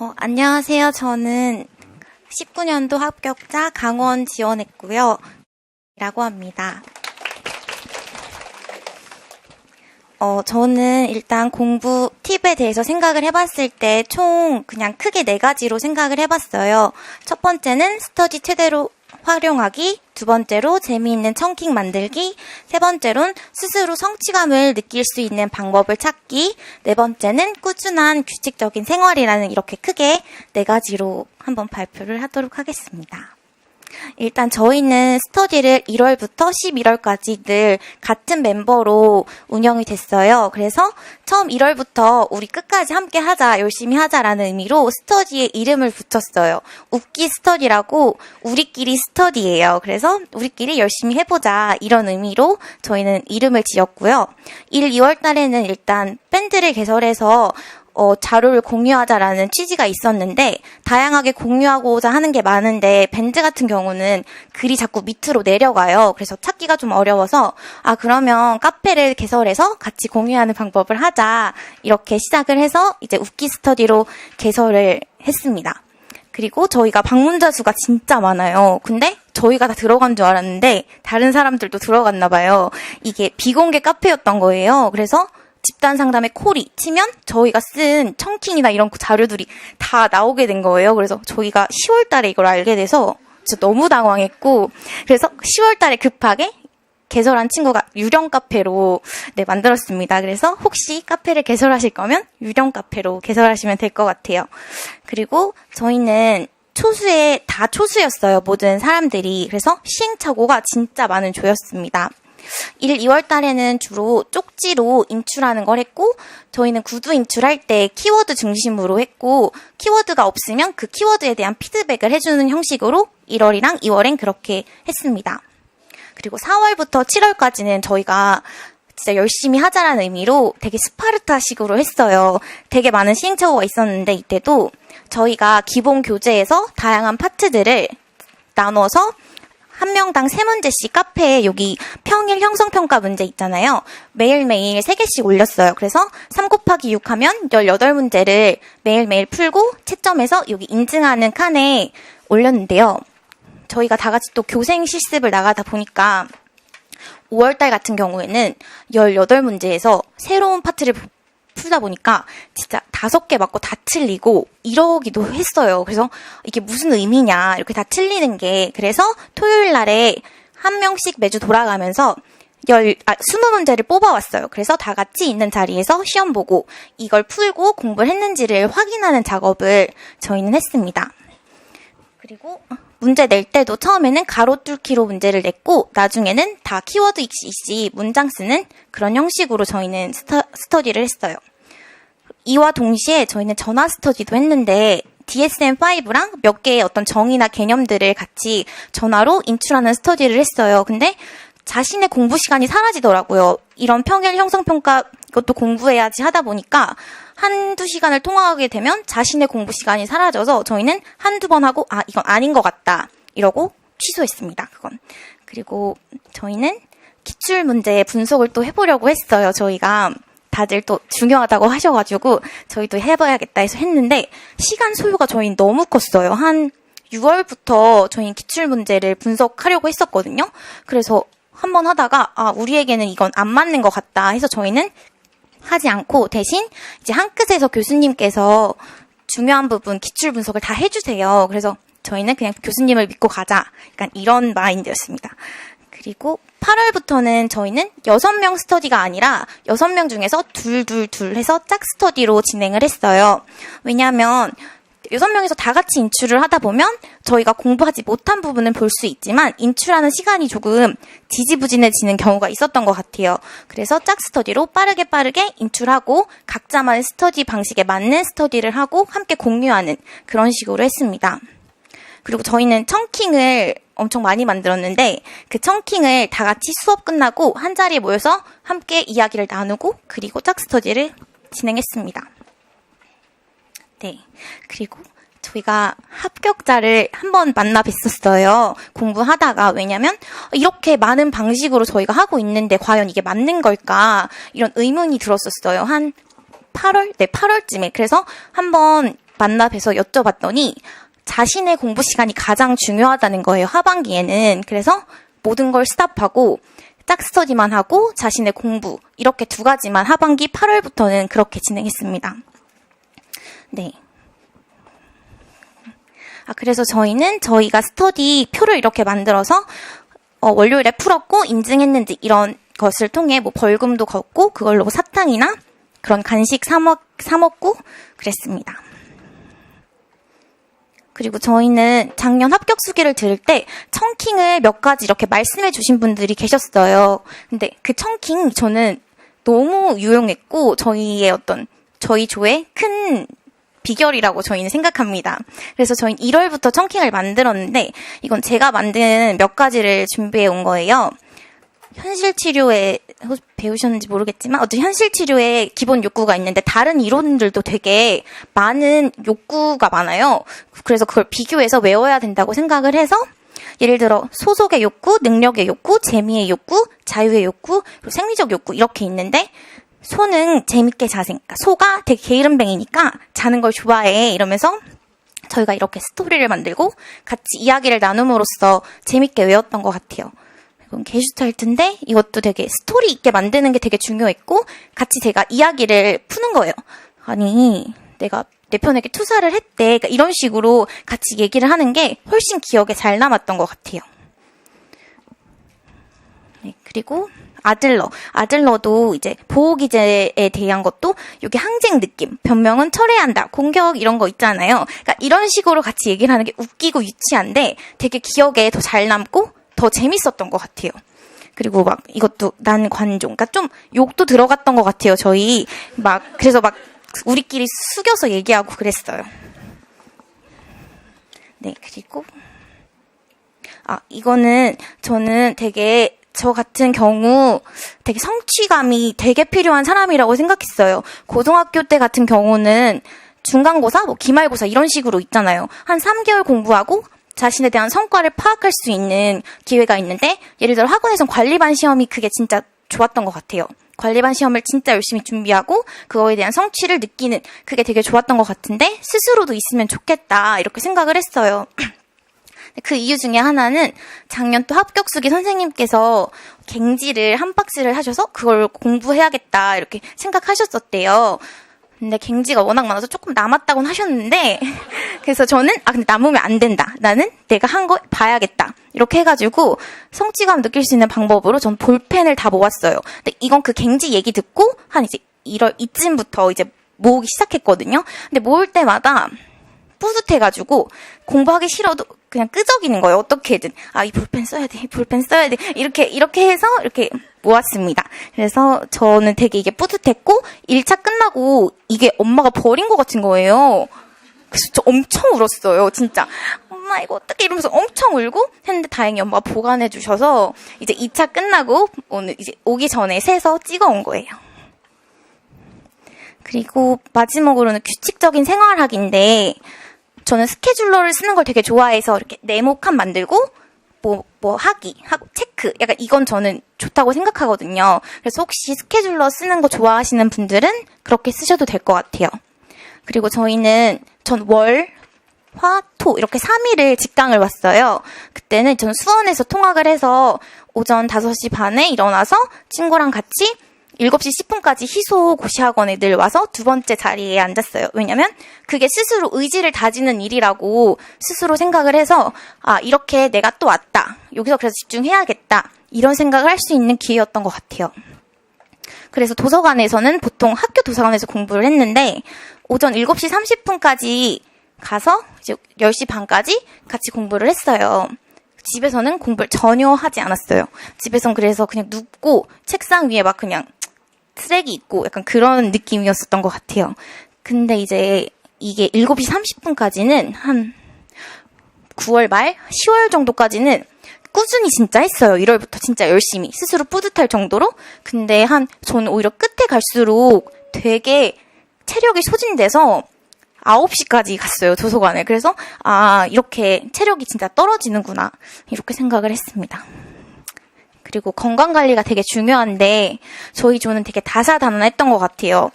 어, 안녕하세요. 저는 19년도 합격자 강원 지원했고요. 라고 합니다. 어, 저는 일단 공부 팁에 대해서 생각을 해봤을 때 총 그냥 크게 네 가지로 생각을 해봤어요. 첫 번째는 스터디 최대로 활용하기, 두 번째로 재미있는 청킹 만들기, 세 번째로는 스스로 성취감을 느낄 수 있는 방법을 찾기, 네 번째는 꾸준한 규칙적인 생활이라는 이렇게 크게 네 가지로 한번 발표를 하도록 하겠습니다. 일단 저희는 스터디를 1월부터 11월까지 늘 같은 멤버로 운영이 됐어요. 그래서 처음 1월부터 우리 끝까지 함께 하자, 열심히 하자라는 의미로 스터디에 이름을 붙였어요. 웃기 스터디라고 우리끼리 스터디예요. 그래서 우리끼리 열심히 해보자 이런 의미로 저희는 이름을 지었고요. 1, 2월 달에는 일단 밴드를 개설해서 어, 자료를 공유하자라는 취지가 있었는데 다양하게 공유하고자 하는 게 많은데 밴드 같은 경우는 글이 자꾸 밑으로 내려가요. 그래서 찾기가 좀 어려워서 아 그러면 카페를 개설해서 같이 공유하는 방법을 하자 이렇게 시작을 해서 이제 웃기 스터디로 개설을 했습니다. 그리고 저희가 방문자 수가 진짜 많아요. 근데 저희가 다 들어간 줄 알았는데 다른 사람들도 들어갔나 봐요. 이게 비공개 카페였던 거예요. 그래서 집단 상담의 콜이 치면 저희가 쓴 청킹이나 이런 자료들이 다 나오게 된 거예요. 그래서 저희가 10월 달에 이걸 알게 돼서 진짜 너무 당황했고 그래서 10월 달에 급하게 개설한 친구가 유령 카페로 네, 만들었습니다. 그래서 혹시 카페를 개설하실 거면 유령 카페로 개설하시면 될 것 같아요. 그리고 저희는 초수에 다 초수였어요. 모든 사람들이. 그래서 시행착오가 진짜 많은 조였습니다. 1, 2월 달에는 주로 쪽지로 인출하는 걸 했고, 저희는 구두 인출할 때 키워드 중심으로 했고, 키워드가 없으면 그 키워드에 대한 피드백을 해주는 형식으로 1월이랑 2월엔 그렇게 했습니다. 그리고 4월부터 7월까지는 저희가 진짜 열심히 하자라는 의미로 되게 스파르타식으로 했어요. 되게 많은 시행착오가 있었는데 이때도 저희가 기본 교재에서 다양한 파트들을 나눠서 한 명당 세 문제씩 카페에 여기 평일 형성평가 문제 있잖아요. 매일매일 세 개씩 올렸어요. 그래서 3 곱하기 6 하면 18문제를 매일매일 풀고 채점해서 여기 인증하는 칸에 올렸는데요. 저희가 다 같이 또 교생 실습을 나가다 보니까 5월달 같은 경우에는 18문제에서 새로운 파트를 풀다 보니까 진짜 다섯 개 맞고 다 틀리고 이러기도 했어요. 그래서 이게 무슨 의미냐 이렇게 다 틀리는 게 그래서 토요일 날에 한 명씩 매주 돌아가면서 열, 아, 20문제를 뽑아왔어요. 그래서 다 같이 있는 자리에서 시험 보고 이걸 풀고 공부를 했는지를 확인하는 작업을 저희는 했습니다. 그리고 문제 낼 때도 처음에는 가로 뚫기로 문제를 냈고 나중에는 다 키워드 익시 문장 쓰는 그런 형식으로 저희는 스터, 스터디를 했어요. 이와 동시에 저희는 전화 스터디도 했는데 DSM-5랑 몇 개의 어떤 정의나 개념들을 같이 전화로 인출하는 스터디를 했어요. 근데 자신의 공부 시간이 사라지더라고요. 이런 평일 형성평가 이것도 공부해야지 하다 보니까 한두 시간을 통화하게 되면 자신의 공부 시간이 사라져서 저희는 한두 번 하고 아 이건 아닌 것 같다 이러고 취소했습니다. 그건 그리고 저희는 기출 문제 분석을 또 해보려고 했어요. 저희가 다들 또 중요하다고 하셔가지고 저희도 해봐야겠다 해서 했는데 시간 소요가 저희 너무 컸어요. 한 6월부터 저희 기출 문제를 분석하려고 했었거든요. 그래서 한번 하다가 아 우리에게는 이건 안 맞는 것 같다 해서 저희는 하지 않고 대신 이제 한 끝에서 교수님께서 중요한 부분 기출 분석을 다 해주세요. 그래서 저희는 그냥 교수님을 믿고 가자. 약간 이런 마인드였습니다. 그리고 8월부터는 저희는 6명 스터디가 아니라 6명 중에서 둘 둘 둘 해서 짝 스터디로 진행을 했어요. 왜냐하면 여섯 명에서 다 같이 인출을 하다 보면 저희가 공부하지 못한 부분은 볼수 있지만 인출하는 시간이 조금 지지부진해지는 경우가 있었던 것 같아요. 그래서 짝 스터디로 빠르게 빠르게 인출하고 각자만의 스터디 방식에 맞는 스터디를 하고 함께 공유하는 그런 식으로 했습니다. 그리고 저희는 청킹을 엄청 많이 만들었는데 그 청킹을 다 같이 수업 끝나고 한 자리에 모여서 함께 이야기를 나누고 그리고 짝 스터디를 진행했습니다. 네. 그리고 저희가 합격자를 한 번 만나 뵀었어요. 공부하다가. 왜냐면, 이렇게 많은 방식으로 저희가 하고 있는데, 과연 이게 맞는 걸까? 이런 의문이 들었었어요. 한 8월? 네, 8월쯤에. 그래서 한번 만나 뵈서 여쭤봤더니 자신의 공부 시간이 가장 중요하다는 거예요. 하반기에는. 그래서 모든 걸 스탑하고 짝 스터디만 하고 자신의 공부 이렇게 두 가지만 하반기 8월부터는 그렇게 진행했습니다. 네. 아, 그래서 저희는 저희가 스터디 표를 이렇게 만들어서 어, 월요일에 풀었고 인증했는지 이런 것을 통해 뭐 벌금도 걷고 그걸로 사탕이나 그런 간식 사, 먹, 사 먹고 그랬습니다. 그리고 저희는 작년 합격 수기를 들을 때 청킹을 몇 가지 이렇게 말씀해 주신 분들이 계셨어요. 근데 그 청킹 저는 너무 유용했고 저희의 어떤 저희 조의 큰 비결이라고 저희는 생각합니다. 그래서 저희는 1월부터 청킹을 만들었는데 이건 제가 만든 몇 가지를 준비해 온 거예요. 현실 치료에 배우셨는지 모르겠지만 어떤 현실 치료에 기본 욕구가 있는데 다른 이론들도 되게 많은 욕구가 많아요. 그래서 그걸 비교해서 외워야 된다고 생각을 해서 예를 들어 소속의 욕구, 능력의 욕구, 재미의 욕구, 자유의 욕구, 그리고 생리적 욕구 이렇게 있는데 소는 재밌게 자생, 그러니까 소가 되게 게으름뱅이니까 자는 걸 좋아해 이러면서 저희가 이렇게 스토리를 만들고 같이 이야기를 나눔으로써 재밌게 외웠던 것 같아요. 이건 게슈탈트인데 이것도 되게 스토리 있게 만드는 게 되게 중요했고 같이 제가 이야기를 푸는 거예요. 아니 내가 내 편에게 투사를 했대. 그러니까 이런 식으로 같이 얘기를 하는 게 훨씬 기억에 잘 남았던 것 같아요. 네, 그리고 아들러. 아들러도 이제 보호 기제에 대한 것도 여기 항쟁 느낌, 변명은 철회한다, 공격 이런 거 있잖아요. 그러니까 이런 식으로 같이 얘기를 하는 게 웃기고 유치한데 되게 기억에 더 잘 남고 더 재밌었던 것 같아요. 그리고 막 이것도 난 관종. 그러니까 좀 욕도 들어갔던 것 같아요. 저희 막 그래서 막 우리끼리 숙여서 얘기하고 그랬어요. 네, 그리고 아, 이거는 저는 되게 저 같은 경우 되게 성취감이 되게 필요한 사람이라고 생각했어요. 고등학교 때 같은 경우는 중간고사, 뭐 기말고사 이런 식으로 있잖아요. 한 3개월 공부하고 자신에 대한 성과를 파악할 수 있는 기회가 있는데 예를 들어 학원에선 관리반 시험이 그게 진짜 좋았던 것 같아요. 관리반 시험을 진짜 열심히 준비하고 그거에 대한 성취를 느끼는 그게 되게 좋았던 것 같은데 스스로도 있으면 좋겠다 이렇게 생각을 했어요. 그 이유 중에 하나는 작년 또 합격수기 선생님께서 갱지를 한 박스를 하셔서 그걸 공부해야겠다 이렇게 생각하셨었대요. 근데 갱지가 워낙 많아서 조금 남았다고는 하셨는데 그래서 저는 아 근데 남으면 안 된다. 나는 내가 한 거 봐야겠다. 이렇게 해가지고 성취감 느낄 수 있는 방법으로 전 볼펜을 다 모았어요. 근데 이건 그 갱지 얘기 듣고 한 이제 1월 이쯤부터 이제 모으기 시작했거든요. 근데 모을 때마다 뿌듯해가지고 공부하기 싫어도 그냥 끄적이는 거예요. 어떻게든. 아, 이 볼펜 써야 돼. 이 볼펜 써야 돼. 이렇게, 이렇게 해서 이렇게 모았습니다. 그래서 저는 되게 이게 뿌듯했고, 1차 끝나고 이게 엄마가 버린 것 같은 거예요. 그래서 저 엄청 울었어요. 진짜. 엄마 이거 어떻게 이러면서 엄청 울고 했는데 다행히 엄마가 보관해 주셔서 이제 2차 끝나고 오늘 이제 오기 전에 세서 찍어 온 거예요. 그리고 마지막으로는 규칙적인 생활학인데 저는 스케줄러를 쓰는 걸 되게 좋아해서 이렇게 네모 칸 만들고 뭐, 뭐 하기, 하고 체크. 약간 이건 저는 좋다고 생각하거든요. 그래서 혹시 스케줄러 쓰는 거 좋아하시는 분들은 그렇게 쓰셔도 될 것 같아요. 그리고 저희는 전 월, 화, 토 이렇게 3일을 직강을 왔어요. 그때는 전 수원에서 통학을 해서 오전 5시 반에 일어나서 친구랑 같이 7시 10분까지 희소 고시학원에 늘 와서 두 번째 자리에 앉았어요. 왜냐면 그게 스스로 의지를 다지는 일이라고 스스로 생각을 해서 아, 이렇게 내가 또 왔다. 여기서 그래서 집중해야겠다. 이런 생각을 할 수 있는 기회였던 것 같아요. 그래서 도서관에서는 보통 학교 도서관에서 공부를 했는데 오전 7시 30분까지 가서 이제 10시 반까지 같이 공부를 했어요. 집에서는 공부를 전혀 하지 않았어요. 집에선 그래서 그냥 눕고 책상 위에 막 그냥 트랙이 있고 약간 그런 느낌이었었던 것 같아요. 근데 이제 이게 7시 30분까지는 한 9월 말, 10월 정도까지는 꾸준히 진짜 했어요. 1월부터 진짜 열심히. 스스로 뿌듯할 정도로. 근데 한, 저는 오히려 끝에 갈수록 되게 체력이 소진돼서 9시까지 갔어요, 도서관에. 그래서, 아, 이렇게 체력이 진짜 떨어지는구나. 이렇게 생각을 했습니다. 그리고 건강 관리가 되게 중요한데 저희 조는 되게 다사다난했던 것 같아요.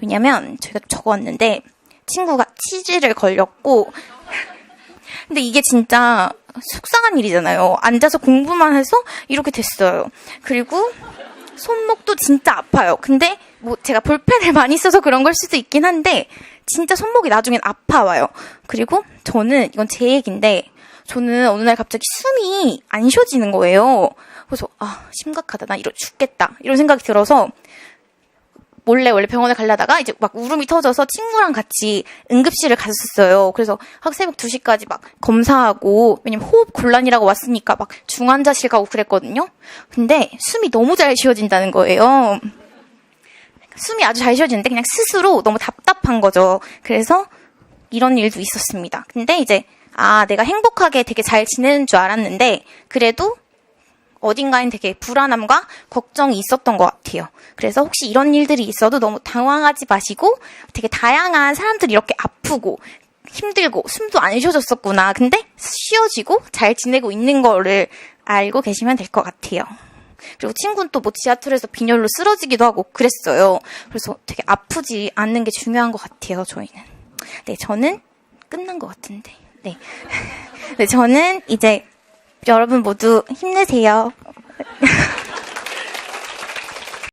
왜냐면 저희가 적었는데 친구가 치질을 걸렸고 근데 이게 진짜 속상한 일이잖아요. 앉아서 공부만 해서 이렇게 됐어요. 그리고 손목도 진짜 아파요. 근데 뭐 제가 볼펜을 많이 써서 그런 걸 수도 있긴 한데 진짜 손목이 나중엔 아파와요. 그리고 저는 이건 제 얘기인데 저는 어느 날 갑자기 숨이 안 쉬어지는 거예요. 그래서 아 심각하다 나 이러 죽겠다 이런 생각이 들어서 몰래 원래 병원에 가려다가 이제 막 울음이 터져서 친구랑 같이 응급실을 갔었어요. 그래서 학 새벽 2시까지 막 검사하고 왜냐면 호흡 곤란이라고 왔으니까 막 중환자실 가고 그랬거든요. 근데 숨이 너무 잘 쉬어진다는 거예요. 숨이 아주 잘 쉬어지는데 그냥 스스로 너무 답답한 거죠. 그래서 이런 일도 있었습니다. 근데 이제 아 내가 행복하게 되게 잘 지내는 줄 알았는데 그래도 어딘가엔 되게 불안함과 걱정이 있었던 것 같아요. 그래서 혹시 이런 일들이 있어도 너무 당황하지 마시고 되게 다양한 사람들이 이렇게 아프고 힘들고 숨도 안 쉬어졌었구나. 근데 쉬어지고 잘 지내고 있는 거를 알고 계시면 될 것 같아요. 그리고 친구는 또 뭐 지하철에서 빈혈로 쓰러지기도 하고 그랬어요. 그래서 되게 아프지 않는 게 중요한 것 같아요, 저희는. 네, 저는 끝난 것 같은데. 네. 네, 저는 이제 여러분 모두 힘내세요.